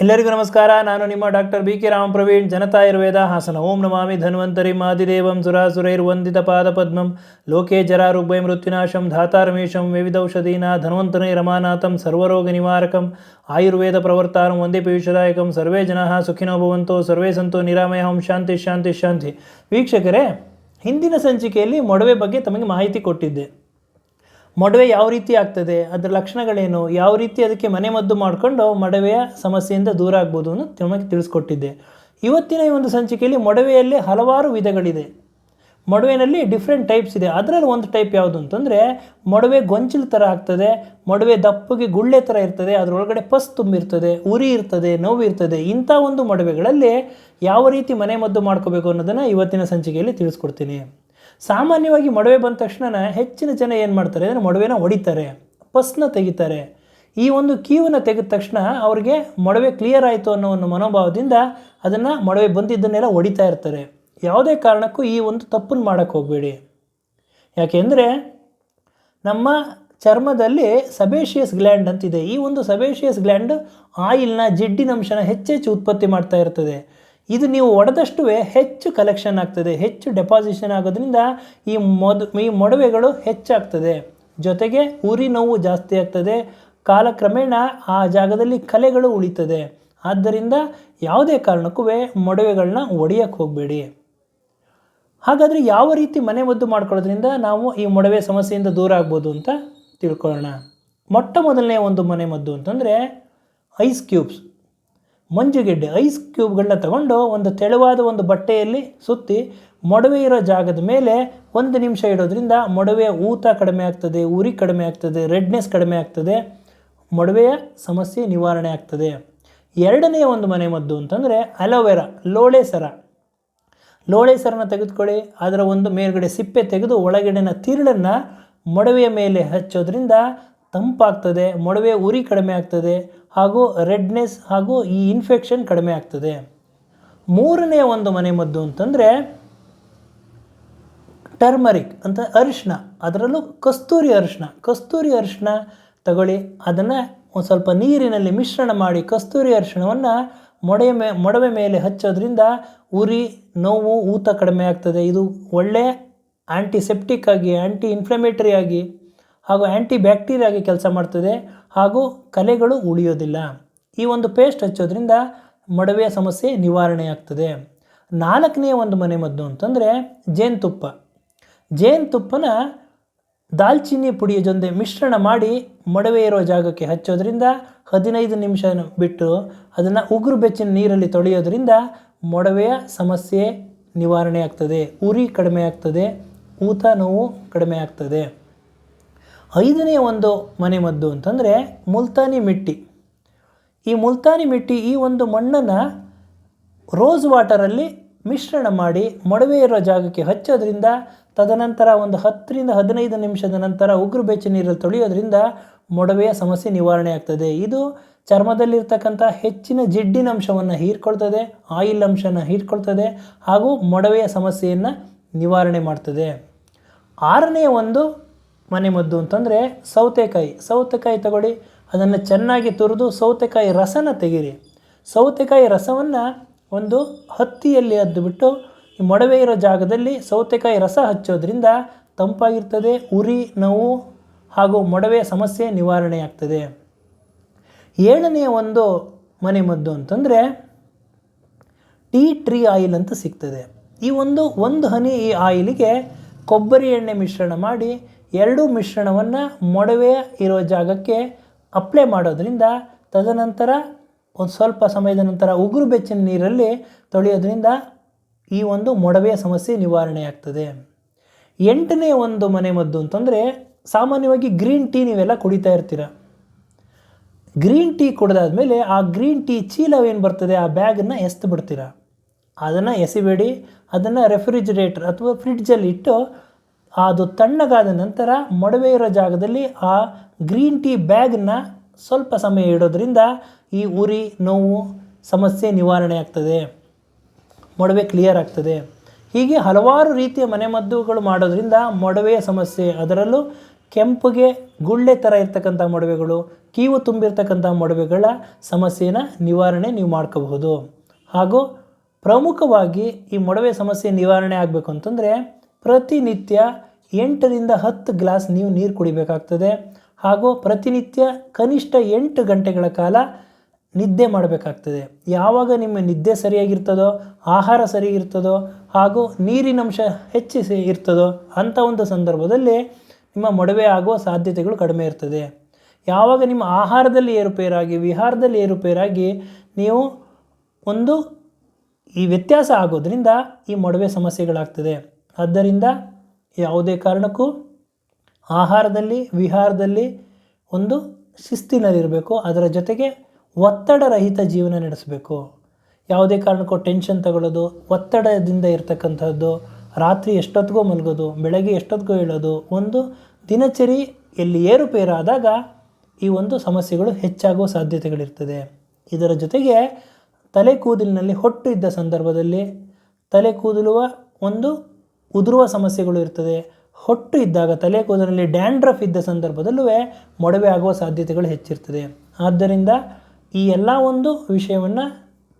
ಎಲ್ಲರಿಗೂ ನಮಸ್ಕಾರ. ನಾನು ನಿಮ್ಮ doctor B K Ramapraveen Janata Ayurveda, Hassan. ಓಂ ನಮಾಮಿ ಧನ್ವಂತರಿ. ಮಾದಿದೇವಂ ಸುರಾಸುರೈರ್ವಂದಿತ ಪಾದಪದ್ಮಂ ಲೋಕೆ ಜರಾರುಗ್ಭಯ ಮೃತ್ಯುನಾಶಂ. ಧಾತಾರಮೇಶಂ ವಿವಿಧೌಷಧೀನ ಧನ್ವಂತರಿ ರಮಾನಾಥಂ. ಸರ್ವರೋಗ ನಿವಾರಕಂ. ಆಯುರ್ವೇದ ಪ್ರವರ್ತಾರಂ. ಒಂದೇ ಪೀಯೂಷದಾಯಕಂ. ಸರ್ವೇ ಜನಃ ಸುಖಿನೋ ಭವಂತೋ. ಸರ್ವೇ ಸಂತೋ ನಿರಾಮಯ ಓಂ ಶಾಂತಿ ಶಾಂತಿ ಶಾಂತಿ. ವೀಕ್ಷಕರೇ, ಹಿಂದಿನ ಸಂಚಿಕೆಯಲ್ಲಿ ಮೊಡವೆ ಬಗ್ಗೆ ತಮಗೆ ಮಾಹಿತಿ ಕೊಟ್ಟಿದ್ದೆ. ಮೊಡವೆ ಯಾವ ರೀತಿ ಆಗ್ತದೆ, ಅದರ ಲಕ್ಷಣಗಳೇನು, ಯಾವ ರೀತಿ ಅದಕ್ಕೆ ಮನೆಮದ್ದು ಮಾಡಿಕೊಂಡು ಮೊಡವೆಯ ಸಮಸ್ಯೆಯಿಂದ ದೂರ ಆಗ್ಬೋದು ಅನ್ನೋದು ನಿಮಗೆ ತಿಳಿಸ್ಕೊಟ್ಟಿದ್ದೆ. ಇವತ್ತಿನ ಈ ಒಂದು ಸಂಚಿಕೆಯಲ್ಲಿ ಮೊಡವೆಯಲ್ಲಿ ಹಲವಾರು ವಿಧಗಳಿದೆ. ಮೊಡವೆನಲ್ಲಿ ಡಿಫ್ರೆಂಟ್ ಟೈಪ್ಸ್ ಇದೆ. ಅದರಲ್ಲಿ ಒಂದು ಟೈಪ್ ಯಾವುದು ಅಂತಂದರೆ, ಮೊಡವೆ ಗೊಂಚಲು ಥರ ಆಗ್ತದೆ, ಮೊಡವೆ ದಪ್ಪಗೆ ಗುಳ್ಳೆ ಥರ ಇರ್ತದೆ, ಅದರೊಳಗಡೆ ಪಸ್ ತುಂಬಿರ್ತದೆ ಉರಿ ಇರ್ತದೆ, ನೋವು ಇರ್ತದೆ, ಇಂಥ ಒಂದು ಮೊಡವೆಗಳಲ್ಲಿ ಯಾವ ರೀತಿ ಮನೆಮದ್ದು ಮಾಡ್ಕೋಬೇಕು ಅನ್ನೋದನ್ನು ಇವತ್ತಿನ ಸಂಚಿಕೆಯಲ್ಲಿ ತಿಳಿಸ್ಕೊಡ್ತೀನಿ. ಸಾಮಾನ್ಯವಾಗಿ ಮೊಡವೆ ಬಂದ ತಕ್ಷಣ ಹೆಚ್ಚಿನ ಜನ ಏನು ಮಾಡ್ತಾರೆ? ಅಂದರೆ ಮೊಡವೆನ ಹೊಡಿತಾರೆ ಪಸ್ನ ತೆಗಿತಾರೆ. ಈ ಒಂದು ಕೀವನ್ನು ತೆಗೆದ ತಕ್ಷಣ ಅವ್ರಿಗೆ ಮೊಡವೆ ಕ್ಲಿಯರ್ ಆಯಿತು ಅನ್ನೋ ಒಂದು ಮನೋಭಾವದಿಂದ ಅದನ್ನು ಮೊಡವೆ ಬಂದಿದ್ದನ್ನೆಲ್ಲ ಹೊಡಿತಾ ಇರ್ತಾರೆ. ಯಾವುದೇ ಕಾರಣಕ್ಕೂ ಈ ಒಂದು ತಪ್ಪನ್ನು ಮಾಡೋಕ್ಕೆ ಹೋಗಬೇಡಿ. ಯಾಕೆಂದರೆ ನಮ್ಮ ಚರ್ಮದಲ್ಲಿ ಸಬೇಷಿಯಸ್ ಗ್ಲ್ಯಾಂಡ್ ಅಂತಿದೆ. ಈ ಒಂದು ಸಬೇಷಿಯಸ್ ಗ್ಲ್ಯಾಂಡ್ ಆಯಿಲ್ನ ಜಿಡ್ಡಿನಂಶನ ಹೆಚ್ಚೆಚ್ಚು ಉತ್ಪತ್ತಿ ಮಾಡ್ತಾ ಇರ್ತದೆ. ಇದು ನೀವು ಒಡೆದಷ್ಟು ಹೆಚ್ಚು ಕಲೆಕ್ಷನ್ ಆಗ್ತದೆ, ಹೆಚ್ಚು ಡೆಪಾಸಿಷನ್ ಆಗೋದ್ರಿಂದ ಈ ಮೊದ, ಈ ಮೊಡವೆಗಳು ಹೆಚ್ಚಾಗ್ತದೆ. ಜೊತೆಗೆ ಉರಿ ನೋವು ಜಾಸ್ತಿ ಆಗ್ತದೆ, ಕಾಲಕ್ರಮೇಣ ಆ ಜಾಗದಲ್ಲಿ ಕಲೆಗಳು ಉಳಿತದೆ. ಆದ್ದರಿಂದ ಯಾವುದೇ ಕಾರಣಕ್ಕೂ ಮೊಡವೆಗಳನ್ನ ಒಡೆಯಕ್ಕೆ ಹೋಗಬೇಡಿ. ಹಾಗಾದರೆ ಯಾವ ರೀತಿ ಮನೆಮದ್ದು ಮಾಡ್ಕೊಳ್ಳೋದ್ರಿಂದ ನಾವು ಈ ಮೊಡವೆ ಸಮಸ್ಯೆಯಿಂದ ದೂರ ಆಗ್ಬೋದು ಅಂತ ತಿಳ್ಕೊಳ್ಳೋಣ. ಮೊಟ್ಟ ಮೊದಲನೇ ಒಂದು ಮನೆಮದ್ದು ಅಂತಂದರೆ ಐಸ್ ಕ್ಯೂಬ್ಸ್. ಮಂಜುಗೆಡ್ಡೆ ಐಸ್ ಕ್ಯೂಬ್ಗಳನ್ನ ತಗೊಂಡು ಒಂದು ತೆಳುವಾದ ಒಂದು ಬಟ್ಟೆಯಲ್ಲಿ ಸುತ್ತಿ ಮೊಡವೆ ಇರೋ ಜಾಗದ ಮೇಲೆ ಒಂದು ನಿಮಿಷ ಇಡೋದ್ರಿಂದ ಮೊಡವೆಯ ಊತ ಕಡಿಮೆ ಆಗ್ತದೆ, ಉರಿ ಕಡಿಮೆ ಆಗ್ತದೆ, ರೆಡ್ನೆಸ್ ಕಡಿಮೆ ಆಗ್ತದೆ, ಮೊಡವೆಯ ಸಮಸ್ಯೆ ನಿವಾರಣೆ ಆಗ್ತದೆ. ಎರಡನೆಯ ಒಂದು ಮನೆಮದ್ದು ಅಂತಂದರೆ ಅಲೋವೆರಾ ಲೋಳೆ ಸರ ಲೋಳೆ ಸರನ ತೆಗೆದುಕೊಳ್ಳಿ, ಅದರ ಒಂದು ಮೇಲುಗಡೆ ಸಿಪ್ಪೆ ತೆಗೆದು ಒಳಗಡೆನ ತಿರುಳನ್ನು ಮೊಡವೆಯ ಮೇಲೆ ಹಚ್ಚೋದ್ರಿಂದ ತಂಪಾಗ್ತದೆ, ಮೊಡವೆ ಉರಿ ಕಡಿಮೆ ಆಗ್ತದೆ ಹಾಗೂ ರೆಡ್ನೆಸ್ ಹಾಗೂ ಈ ಇನ್ಫೆಕ್ಷನ್ ಕಡಿಮೆ ಆಗ್ತದೆ. ಮೂರನೆಯ ಒಂದು ಮನೆಮದ್ದು ಅಂತಂದರೆ ಟರ್ಮರಿಕ್ ಅಂತ ಅರಿಶಿನ ಅದರಲ್ಲೂ ಕಸ್ತೂರಿ ಅರಿಶಿನ ಕಸ್ತೂರಿ ಅರಿಶಿನ ತಗೊಳ್ಳಿ, ಅದನ್ನು ಒಂದು ಸ್ವಲ್ಪ ನೀರಿನಲ್ಲಿ ಮಿಶ್ರಣ ಮಾಡಿ ಕಸ್ತೂರಿ ಅರಿಶಿಣವನ್ನು ಮೊಡೆಯ ಮೇ, ಮೊಡವೆ ಮೇಲೆ ಹಚ್ಚೋದ್ರಿಂದ ಉರಿ, ನೋವು, ಊತ ಕಡಿಮೆ ಆಗ್ತದೆ. ಇದು ಒಳ್ಳೆಯ ಆ್ಯಂಟಿಸೆಪ್ಟಿಕ್ ಆಗಿ ಆ್ಯಂಟಿ ಇನ್ಫ್ಲಮೇಟರಿ ಆಗಿ ಹಾಗೂ ಆ್ಯಂಟಿ ಬ್ಯಾಕ್ಟೀರಿಯಾಗಿ ಕೆಲಸ ಮಾಡ್ತದೆ ಹಾಗೂ ಕಲೆಗಳು ಉಳಿಯೋದಿಲ್ಲ. ಈ ಒಂದು ಪೇಸ್ಟ್ ಹಚ್ಚೋದ್ರಿಂದ ಮೊಡವೆಯ ಸಮಸ್ಯೆ ನಿವಾರಣೆ ಆಗ್ತದೆ ನಾಲ್ಕನೆಯ ಒಂದು ಮನೆಮದ್ದು ಅಂತಂದರೆ ಜೇನುತುಪ್ಪ. ಜೇನುತುಪ್ಪನ ದಾಲ್ಚಿನ್ನಿ ಪುಡಿಯ ಜೊತೆ ಮಿಶ್ರಣ ಮಾಡಿ ಮೊಡವೆ ಇರೋ ಜಾಗಕ್ಕೆ ಹಚ್ಚೋದ್ರಿಂದ ಹದಿನೈದು ನಿಮಿಷ ಬಿಟ್ಟು ಅದನ್ನು ಉಗುರು ಬೆಚ್ಚಿನ ನೀರಲ್ಲಿ ತೊಳೆಯೋದ್ರಿಂದ ಮೊಡವೆಯ ಸಮಸ್ಯೆ ನಿವಾರಣೆ ಆಗ್ತದೆ ಉರಿ ಕಡಿಮೆ ಆಗ್ತದೆ ಊತ ನೋವು ಕಡಿಮೆ ಆಗ್ತದೆ ಐದನೆಯ ಒಂದು ಮನೆಮದ್ದು ಅಂತಂದರೆ ಮುಲ್ತಾನಿ ಮಿಟ್ಟಿ. ಈ ಮುಲ್ತಾನಿ ಮಿಟ್ಟಿ ಈ ಒಂದು ಮಣ್ಣನ್ನು ರೋಸ್ ವಾಟರಲ್ಲಿ ಮಿಶ್ರಣ ಮಾಡಿ ಮೊಡವೆ ಇರೋ ಜಾಗಕ್ಕೆ ಹಚ್ಚೋದ್ರಿಂದ ತದನಂತರ ಒಂದು ಹತ್ತರಿಂದ ಹದಿನೈದು ನಿಮಿಷದ ನಂತರ ಉಗುರು ಬೆಚ್ಚ ನೀರಲ್ಲಿ ತೊಳೆಯೋದ್ರಿಂದ ಮೊಡವೆಯ ಸಮಸ್ಯೆ ನಿವಾರಣೆ ಆಗ್ತದೆ. ಇದು ಚರ್ಮದಲ್ಲಿರ್ತಕ್ಕಂಥ ಹೆಚ್ಚಿನ ಜಿಡ್ಡಿನ ಅಂಶವನ್ನು ಹೀರ್ಕೊಳ್ತದೆ, ಆಯಿಲ್ ಅಂಶನ ಹೀರ್ಕೊಳ್ತದೆ ಹಾಗೂ ಮೊಡವೆಯ ಸಮಸ್ಯೆಯನ್ನು ನಿವಾರಣೆ ಮಾಡ್ತದೆ. ಆರನೆಯ ಒಂದು ಮನೆಮದ್ದು ಅಂತಂದರೆ ಸೌತೆಕಾಯಿ. ಸೌತೆಕಾಯಿ ತಗೊಳ್ಳಿ, ಅದನ್ನು ಚೆನ್ನಾಗಿ ತುರಿದು ಸೌತೆಕಾಯಿ ರಸನ ತೆಗೀರಿ. ಸೌತೆಕಾಯಿ ರಸವನ್ನು ಒಂದು ಹತ್ತಿಯಲ್ಲಿ ಅದ್ದುಬಿಟ್ಟು ಈ ಮೊಡವೆ ಇರೋ ಜಾಗದಲ್ಲಿ ಸೌತೆಕಾಯಿ ರಸ ಹಚ್ಚೋದ್ರಿಂದ ತಂಪಾಗಿರ್ತದೆ, ಉರಿ, ನೋವು ಹಾಗೂ ಮೊಡವೆ ಸಮಸ್ಯೆ ನಿವಾರಣೆ ಆಗ್ತದೆ. ಏಳನೆಯ ಒಂದು ಮನೆಮದ್ದು ಅಂತಂದರೆ ಟೀ ಟ್ರೀ ಆಯಿಲ್ ಅಂತ ಸಿಗ್ತದೆ. ಈ ಒಂದು ಒಂದು ಹನಿ ಈ ಆಯಿಲಿಗೆ ಕೊಬ್ಬರಿ ಎಣ್ಣೆ ಮಿಶ್ರಣ ಮಾಡಿ ಎರಡೂ ಮಿಶ್ರಣವನ್ನು ಮೊಡವೆ ಇರೋ ಜಾಗಕ್ಕೆ ಅಪ್ಲೈ ಮಾಡೋದ್ರಿಂದ ತದನಂತರ ಒಂದು ಸ್ವಲ್ಪ ಸಮಯದ ನಂತರ ಉಗುರು ಬೆಚ್ಚಿನ ನೀರಲ್ಲಿ ತೊಳೆಯೋದ್ರಿಂದ ಈ ಒಂದು ಮೊಡವೆಯ ಸಮಸ್ಯೆ ನಿವಾರಣೆ ಆಗ್ತದೆ. ಎಂಟನೇ ಒಂದು ಮನೆಮದ್ದು ಅಂತಂದರೆ ಸಾಮಾನ್ಯವಾಗಿ ಗ್ರೀನ್ ಟೀ ನೀವೆಲ್ಲ ಕುಡಿತಾ ಇರ್ತೀರ. ಗ್ರೀನ್ ಟೀ ಕುಡಿದಾದ್ಮೇಲೆ ಆ ಗ್ರೀನ್ ಟೀ ಚೀಲವೇನು ಬರ್ತದೆ? ಆ ಬ್ಯಾಗನ್ನು ಎಸ್ದು ಬಿಡ್ತೀರ ಅದನ್ನು ಎಸಿಬೇಡಿ, ಅದನ್ನು ರೆಫ್ರಿಜರೇಟರ್ ಅಥವಾ ಫ್ರಿಡ್ಜಲ್ಲಿ ಇಟ್ಟು ಅದು ತಣ್ಣಗಾದ ನಂತರ ಮೊಡವೆ ಇರೋ ಜಾಗದಲ್ಲಿ ಆ ಗ್ರೀನ್ ಟೀ ಬ್ಯಾಗ್ನ ಸ್ವಲ್ಪ ಸಮಯ ಇಡೋದ್ರಿಂದ ಈ ಉರಿ, ನೋವು, ಸಮಸ್ಯೆ ನಿವಾರಣೆ ಆಗ್ತದೆ. ಮೊಡವೆ ಕ್ಲಿಯರ್ ಆಗ್ತದೆ. ಹೀಗೆ ಹಲವಾರು ರೀತಿಯ ಮನೆಮದ್ದುಗಳು ಮಾಡೋದ್ರಿಂದ ಮೊಡವೆಯ ಸಮಸ್ಯೆ, ಅದರಲ್ಲೂ ಕೆಂಪುಗೆ ಗುಳ್ಳೆ ಥರ ಇರ್ತಕ್ಕಂಥ ಮೊಡವೆಗಳು, ಕೀವು ತುಂಬಿರ್ತಕ್ಕಂಥ ಮೊಡವೆಗಳ ಸಮಸ್ಯೆನ ನಿವಾರಣೆ ನೀವು ಮಾಡ್ಕೋಬಹುದು. ಹಾಗೂ ಪ್ರಮುಖವಾಗಿ ಈ ಮೊಡವೆ ಸಮಸ್ಯೆ ನಿವಾರಣೆ ಆಗಬೇಕು ಅಂತಂದರೆ ಪ್ರತಿನಿತ್ಯ ಎಂಟರಿಂದ ಹತ್ತು ಗ್ಲಾಸ್ ನೀವು ನೀರು ಕುಡಿಬೇಕಾಗ್ತದೆ. ಹಾಗೂ ಪ್ರತಿನಿತ್ಯ ಕನಿಷ್ಠ ಎಂಟು ಗಂಟೆಗಳ ಕಾಲ ನಿದ್ದೆ ಮಾಡಬೇಕಾಗ್ತದೆ. ಯಾವಾಗ ನಿಮ್ಮ ನಿದ್ದೆ ಸರಿಯಾಗಿರ್ತದೋ, ಆಹಾರ ಸರಿಯಾಗಿರ್ತದೋ, ಹಾಗೂ ನೀರಿನಂಶ ಹೆಚ್ಚಿಸಿ ಇರ್ತದೋ ಅಂಥ ಒಂದು ಸಂದರ್ಭದಲ್ಲಿ ನಿಮ್ಮ ಮೊಡವೆ ಆಗುವ ಸಾಧ್ಯತೆಗಳು ಕಡಿಮೆ ಇರ್ತದೆ. ಯಾವಾಗ ನಿಮ್ಮ ಆಹಾರದಲ್ಲಿ ಏರುಪೇರಾಗಿ, ವಿಹಾರದಲ್ಲಿ ಏರುಪೇರಾಗಿ ನೀವು ಒಂದು ಈ ವ್ಯತ್ಯಾಸ ಆಗೋದ್ರಿಂದ ಈ ಮೊಡವೆ ಸಮಸ್ಯೆಗಳಾಗ್ತದೆ. ಆದ್ದರಿಂದ ಯಾವುದೇ ಕಾರಣಕ್ಕೂ ಆಹಾರದಲ್ಲಿ, ವಿಹಾರದಲ್ಲಿ ಒಂದು ಶಿಸ್ತಿನಲ್ಲಿರಬೇಕು. ಅದರ ಜೊತೆಗೆ ಒತ್ತಡರಹಿತ ಜೀವನ ನಡೆಸಬೇಕು. ಯಾವುದೇ ಕಾರಣಕ್ಕೂ ಟೆನ್ಷನ್ ತಗೊಳ್ಳೋದು, ಒತ್ತಡದಿಂದ ಇರ್ತಕ್ಕಂಥದ್ದು, ರಾತ್ರಿ ಎಷ್ಟೊತ್ತಿಗೋ ಮಲಗೋದು, ಬೆಳಗ್ಗೆ ಎಷ್ಟೊತ್ತಿಗೋ ಹೇಳೋದು ಒಂದು ದಿನಚರಿ ಎಲ್ಲಿ ಏರುಪೇರಾದಾಗ ಈ ಒಂದು ಸಮಸ್ಯೆಗಳು ಹೆಚ್ಚಾಗುವ ಸಾಧ್ಯತೆಗಳಿರ್ತದೆ. ಇದರ ಜೊತೆಗೆ ತಲೆ ಕೂದಲಿನಲ್ಲಿ ಹೊಟ್ಟು ಇದ್ದ ಸಂದರ್ಭದಲ್ಲಿ ತಲೆ ಕೂದಲುವ ಒಂದು ಉದುರುವ ಸಮಸ್ಯೆಗಳು ಇರ್ತದೆ. ಹೊಟ್ಟು ಇದ್ದಾಗ ತಲೆ ಕೂದಲಿನಲ್ಲಿ ಡ್ಯಾಂಡ್ರಫ್ ಇದ್ದ ಸಂದರ್ಭದಲ್ಲೂ ಮೊಡವೆ ಆಗುವ ಸಾಧ್ಯತೆಗಳು ಹೆಚ್ಚಿರ್ತದೆ. ಆದ್ದರಿಂದ ಈ ಎಲ್ಲ ಒಂದು ವಿಷಯವನ್ನು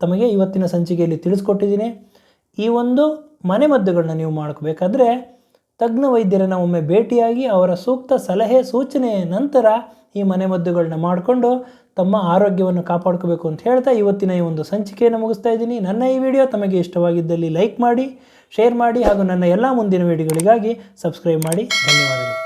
ತಮಗೆ ಇವತ್ತಿನ ಸಂಚಿಕೆಯಲ್ಲಿ ತಿಳಿಸ್ಕೊಟ್ಟಿದ್ದೀನಿ. ಈ ಒಂದು ಮನೆಮದ್ದುಗಳನ್ನ ನೀವು ಮಾಡ್ಕೋಬೇಕಾದ್ರೆ ತಜ್ಞ ವೈದ್ಯರನ್ನು ಒಮ್ಮೆ ಭೇಟಿಯಾಗಿ ಅವರ ಸೂಕ್ತ ಸಲಹೆ ಸೂಚನೆಯ ನಂತರ ಈ ಮನೆಮದ್ದುಗಳನ್ನ ಮಾಡಿಕೊಂಡು ತಮ್ಮ ಆರೋಗ್ಯವನ್ನು ಕಾಪಾಡ್ಕೋಬೇಕು ಅಂತ ಹೇಳ್ತಾ ಇವತ್ತಿನ ಈ ಒಂದು ಸಂಚಿಕೆಯನ್ನು ಮುಗಿಸ್ತಾ ಇದ್ದೀನಿ. ನನ್ನ ಈ ವಿಡಿಯೋ ತಮಗೆ ಇಷ್ಟವಾಗಿದ್ದಲ್ಲಿ ಲೈಕ್ ಮಾಡಿ, ಶೇರ್ ಮಾಡಿ ಹಾಗೂ ನನ್ನ ಎಲ್ಲ ಮುಂದಿನ ವಿಡಿಯೋಗಳಿಗಾಗಿ ಸಬ್ಸ್ಕ್ರೈಬ್ ಮಾಡಿ. ಧನ್ಯವಾದಗಳು.